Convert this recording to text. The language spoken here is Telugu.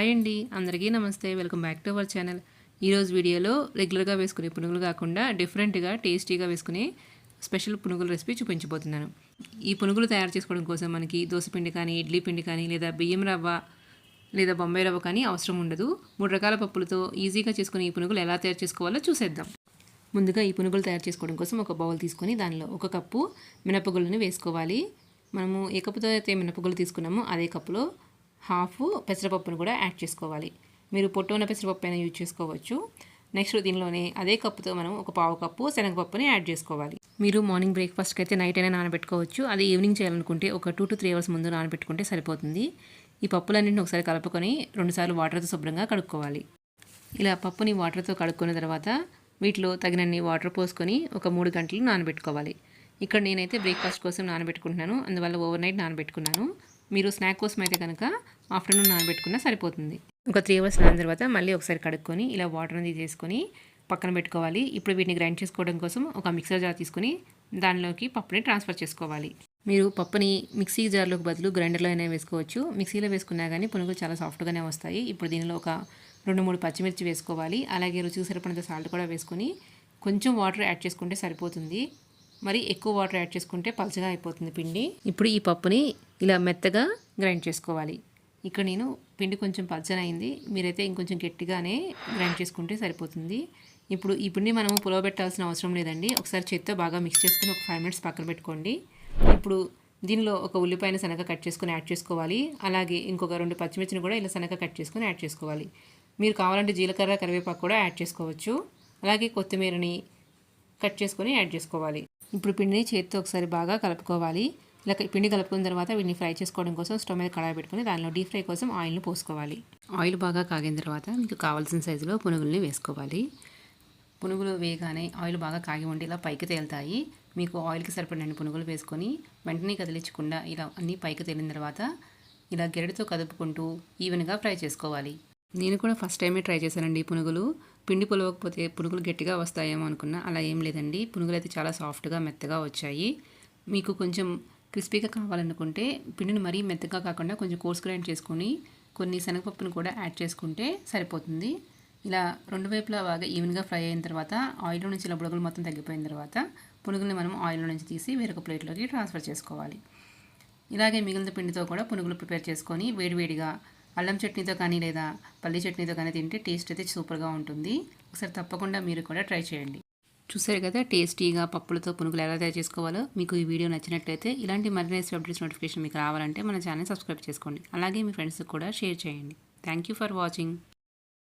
హాయ్ అండి. అందరికీ నమస్తే. Welcome back to our channel. ఈరోజు వీడియోలో రెగ్యులర్గా వేసుకునే పునుగులు కాకుండా డిఫరెంట్గా టేస్టీగా వేసుకునే స్పెషల్ పునుగుల రెసిపీ చూపించబోతున్నాను. ఈ పునుగులు తయారు చేసుకోవడం కోసం మనకి దోసపిండి కానీ ఇడ్లీ పిండి కానీ లేదా బియ్యం రవ్వ లేదా బొంబాయి రవ్వ కానీ అవసరం ఉండదు. మూడు రకాల పప్పులతో ఈజీగా చేసుకునే ఈ పునుగులు ఎలా తయారు చేసుకోవాలో చూసేద్దాం. ముందుగా ఈ పునుగులు తయారు చేసుకోవడం కోసం ఒక బౌల్ తీసుకొని దానిలో ఒక కప్పు మినపగుళ్ళని వేసుకోవాలి. మనము ఏ కప్పుతో అయితే మినపగుళ్ళు తీసుకున్నామో అదే కప్పులో హాఫ్ పెసరపప్పును కూడా యాడ్ చేసుకోవాలి. మీరు పొట్టు ఉన్న పెసరపప్పు అయినా యూజ్ చేసుకోవచ్చు. నెక్స్ట్ దీనిలోనే అదే కప్పుతో మనం ఒక పావు కప్పు శనగపప్పుని యాడ్ చేసుకోవాలి. మీరు మార్నింగ్ బ్రేక్ఫాస్ట్కి అయితే నైట్ అయినా నానబెట్టుకోవచ్చు. అది ఈవినింగ్ చేయాలనుకుంటే ఒక టూ టు త్రీ అవర్స్ ముందు నానబెట్టుకుంటే సరిపోతుంది. ఈ పప్పులన్నింటిని ఒకసారి కలుపుకొని రెండుసార్లు వాటర్తో శుభ్రంగా కడుక్కోవాలి. ఇలా పప్పుని వాటర్తో కడుక్కున్న తర్వాత వీటిలో తగినన్ని వాటర్ పోసుకొని ఒక మూడు గంటలు నానబెట్టుకోవాలి. ఇక్కడ నేనైతే బ్రేక్ఫాస్ట్ కోసం నానబెట్టుకుంటున్నాను. అందువల్ల ఓవర్ నైట్ నానబెట్టుకున్నాను. మీరు స్నాక్ కోసం అయితే కనుక ఆఫ్టర్నూన్ నానబెట్టుకున్నా సరిపోతుంది. ఒక త్రీ అవర్స్ నాన తర్వాత మళ్ళీ ఒకసారి కడుక్కొని ఇలా వాటర్ అనేది తీసేసుకొని పక్కన పెట్టుకోవాలి. ఇప్పుడు వీటిని గ్రైండ్ చేసుకోవడం కోసం ఒక మిక్సర్ జార్ తీసుకొని దానిలోకి పప్పుని ట్రాన్స్ఫర్ చేసుకోవాలి. మీరు పప్పుని మిక్సీ జార్లోకి బదులు గ్రైండర్లో అయినా వేసుకోవచ్చు. మిక్సీలో వేసుకున్నా కానీ పునుగులు చాలా సాఫ్ట్గానే వస్తాయి. ఇప్పుడు దీనిలో ఒక రెండు మూడు పచ్చిమిర్చి వేసుకోవాలి. అలాగే రుచికి సరిపడినంత సాల్ట్ కూడా వేసుకొని కొంచెం వాటర్ యాడ్ చేసుకుంటే సరిపోతుంది. మరి ఎక్కువ వాటర్ యాడ్ చేసుకుంటే పలచగా అయిపోతుంది పిండి. ఇప్పుడు ఈ పప్పుని ఇలా మెత్తగా గ్రైండ్ చేసుకోవాలి. ఇక్కడ నేను పిండి కొంచెం పలచనైంది మీరైతే ఇంకొంచెం గట్టిగానే గ్రైండ్ చేసుకుంటే సరిపోతుంది. ఇప్పుడు ఈ పిండి మనము పులవ పెట్టాల్సిన అవసరం లేదండి. ఒకసారి చేత్తో బాగా మిక్స్ చేసుకుని ఒక ఫైవ్ మినిట్స్ పక్కన పెట్టుకోండి. ఇప్పుడు దీనిలో ఒక ఉల్లిపాయన శనగ కట్ చేసుకుని యాడ్ చేసుకోవాలి. అలాగే ఇంకొక రెండు పచ్చిమిర్చిని కూడా ఇలా శనగ కట్ చేసుకుని యాడ్ చేసుకోవాలి. మీరు కావాలంటే జీలకర్ర కరివేపాకు కూడా యాడ్ చేసుకోవచ్చు. అలాగే కొత్తిమీరని కట్ చేసుకొని యాడ్ చేసుకోవాలి. ఇప్పుడు పిండిని చేతితో ఒకసారి బాగా కలుపుకోవాలి. ఇలా పిండి కలుపుకున్న తర్వాత వీటిని ఫ్రై చేసుకోవడం కోసం స్టవ్ మీద కడాయి పెట్టుకుని దానిలో డీప్ ఫ్రై కోసం ఆయిల్ని పోసుకోవాలి. ఆయిల్ బాగా కాగిన తర్వాత మీకు కావాల్సిన సైజులో పునుగుల్ని వేసుకోవాలి. పునుగులు వేయగానే ఆయిల్ బాగా కాగి ఉండి ఇలా పైకి తేలుతాయి. మీకు ఆయిల్కి సరిపడినన్ని పునుగులు వేసుకొని వెంటనే కదిలించకుండా ఇలా అన్నీ పైకి తేలిన తర్వాత ఇలా గెరడితో కదుపుకుంటూ ఈవెన్గా ఫ్రై చేసుకోవాలి. నేను కూడా ఫస్ట్ టైమే ట్రై చేశానండి పునుగులు. పిండి పులవకపోతే పునుగులు గట్టిగా వస్తాయేమో అనుకున్నా అలా ఏం లేదండి. పునుగులు అయితే చాలా సాఫ్ట్గా మెత్తగా వచ్చాయి. మీకు కొంచెం క్రిస్పీగా కావాలనుకుంటే పిండిని మరీ మెత్తగా కాకుండా కొంచెం కోర్స్ గ్రైండ్ చేసుకొని కొన్ని శనగపప్పును కూడా యాడ్ చేసుకుంటే సరిపోతుంది. ఇలా రెండు వైపులా బాగా ఈవెన్గా ఫ్రై అయిన తర్వాత ఆయిల్లో నుంచి ఇలా బుడగలు మొత్తం తగ్గిపోయిన తర్వాత పునుగుల్ని మనం ఆయిల్లో నుంచి తీసి వేరొక ప్లేట్లోకి ట్రాన్స్ఫర్ చేసుకోవాలి. ఇలాగే మిగిలిన పిండితో కూడా పునుగులు ప్రిపేర్ చేసుకొని వేడివేడిగా అల్లం చట్నీతో కానీ లేదా పల్లి చట్నీతో కానీ తింటే టేస్ట్ అయితే సూపర్గా ఉంటుంది. ఒకసారి తప్పకుండా మీరు కూడా ట్రై చేయండి. చూసారు కదా టేస్టీగా పప్పులతో పునుగులు ఎలా తయారు చేసుకోవాలో? మీకు ఈ వీడియో నచ్చినట్లయితే ఇలాంటి మరిన్ని అప్డేట్స్ నోటిఫికేషన్ మీకు రావాలంటే మన ఛానల్ సబ్స్క్రైబ్ చేసుకోండి. అలాగే మీ ఫ్రెండ్స్కి కూడా షేర్ చేయండి. Thank you for watching